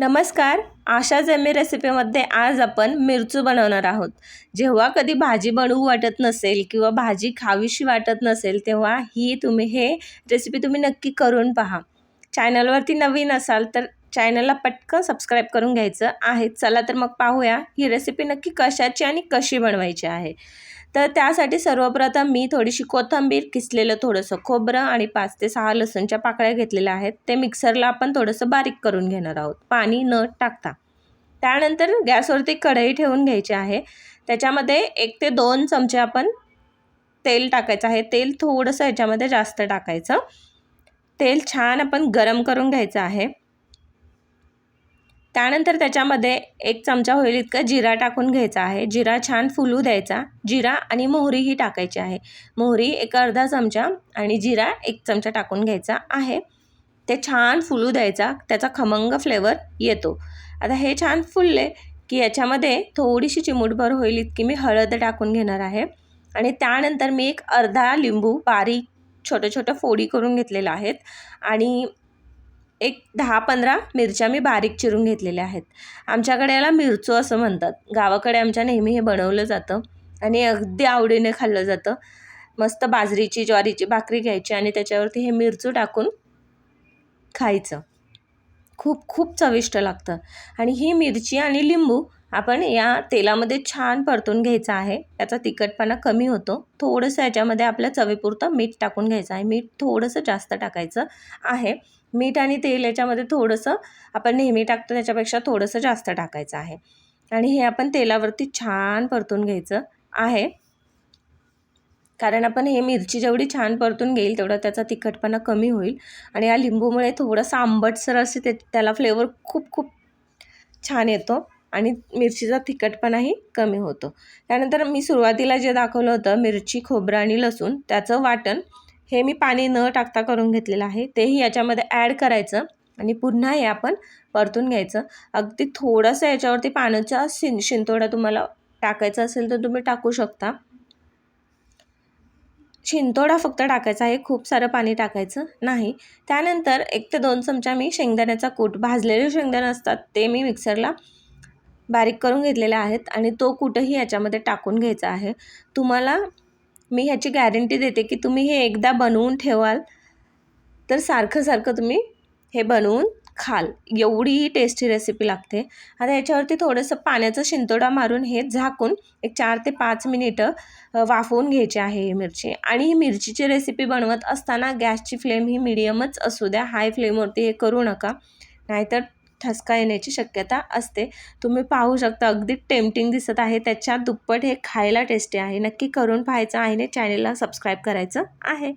नमस्कार. आशा जमी रेसिपीमध्ये आज आपण मिरचू बनवणार आहोत. जेव्हा कधी भाजी बनवू वाटत नसेल किंवा भाजी खावीशी वाटत नसेल तेव्हा ही तुम्ही हे रेसिपी तुम्ही नक्की करून पहा. चॅनलवरती नवीन असाल तर चॅनलला पटकन सबस्क्राईब करून घ्यायचं आहे. चला तर मग पाहूया ही रेसिपी नक्की कशाची आणि कशी बनवायची आहे. तर त्यासाठी सर्वप्रथम मी थोडीशी कोथिंबीर किसलेलं थोडंसं खोबरं आणि पाच ते सहा लसूणच्या पाकळ्या घेतलेल्या आहेत. ते मिक्सरला आपण थोडंसं बारीक करून घेणार आहोत. पाणी न टाकता. त्यानंतर गॅसवरती कढई ठेवून घ्यायची आहे. त्याच्यामध्ये एक ते दोन चमचे आपण तेल टाकायचं आहे. तेल थोडंसं ह्याच्यामध्ये जास्त टाकायचं. तेल छान आपण गरम करून घ्यायचं आहे. त्यानंतर त्याच्यामध्ये एक चमचा होईल इतका जिरा टाकून घ्यायचा आहे. जिरा छान फुलू द्यायचा. जिरा आणि मोहरीही टाकायची आहे. मोहरी एक अर्धा चमचा आणि जिरा एक चमचा टाकून घ्यायचा आहे. ते छान फुलू द्यायचा. त्याचा खमंग फ्लेवर येतो. आता हे छान फुलले की याच्यामध्ये थोडीशी चिमूटभर होईल इतकी मी हळद टाकून घेणार आहे. आणि त्यानंतर मी एक अर्धा लिंबू बारीक छोटं छोटं फोडी करून घेतलेलं आहेत. आणि एक दहा पंधरा मिरच्या मी बारीक चिरून घेतलेल्या आहेत. आमच्याकडे याला मिरचू असं म्हणतात. गावाकडे आमच्या नेहमी हे बनवलं जातं आणि अगदी आवडीने खाल्लं जातं. मस्त बाजरीची ज्वारीची भाकरी घ्यायची आणि त्याच्यावरती हे मिरचू टाकून खायचं. खूप खूप चविष्ट लागतं. आणि ही मिरची आणि लिंबू आपण या तेलामध्ये छान परतून घ्यायचा आहे. याचा तिखटपणा कमी होतो. थोडंसं याच्यामध्ये आपल्या चवीपुरतं मीठ टाकून घ्यायचं आहे. मीठ थोडंसं जास्त टाकायचं आहे. मीठ आणि तेल याच्यामध्ये थोडंसं आपण नेहमी टाकतो त्याच्यापेक्षा थोडंसं जास्त टाकायचं आहे. आणि हे आपण तेलावरती छान परतून घ्यायचं आहे. कारण आपण हे मिरची जेवढी छान परतून घेईल तेवढा त्याचा तिखटपणा कमी होईल. आणि या लिंबूमुळे थोडंसं आंबटसर असे ते त्याला फ्लेवर खूप खूप छान येतो. आणि मिरचीचा तिखटपणाही कमी होतो. त्यानंतर मी सुरुवातीला जे दाखवलं होतं मिरची खोबरं आणि लसूण त्याचं वाटण हे मी पाणी न टाकता करून घेतलेलं आहे. तेही याच्यामध्ये ॲड करायचं आणि पुन्हा हे आपण परतून घ्यायचं. अगदी थोडंसं याच्यावरती पाण्याचा शिन शिंतोडा तुम्हाला टाकायचा असेल तर तुम्ही टाकू शकता. शिंतोडा फक्त टाकायचा आहे खूप सारं पाणी टाकायचं नाही. त्यानंतर एक ते दोन चमचा मी शेंगदाण्याचा कूट भाजलेले शेंगदाणे असतात ते मी मिक्सरला बारीक करून घेतलेला आहेत आणि तो कुठंही याच्यामध्ये टाकून घ्यायचा आहे. तुम्हाला मी ह्याची गॅरंटी देते की तुम्ही हे एकदा बनवून ठेवाल तर सारखं सारखं तुम्ही हे बनवून खाल. एवढी टेस्टी रेसिपी लागते. आता याच्यावरती थोडंसं पाण्याचा शिंतोडा मारून हे झाकून एक चार ते पाच मिनिटं वाफवून घ्यायची आहे ही मिरची. आणि ही मिरचीची रेसिपी बनवत असताना गॅसची फ्लेम ही मिडियमच असू द्या. हाय फ्लेमवरती हे करू नका. नाहीतर ठसका येण्याची शक्यता असते. तुम्ही पाहू शकता अगदी टेम्पटिंग दिसत आहे. त्याच्या दुप्पट हे खायला टेस्टी आहे. नक्की करून पाहायचं आहे. आणि चॅनेलला सबस्क्राईब करायचं आहे.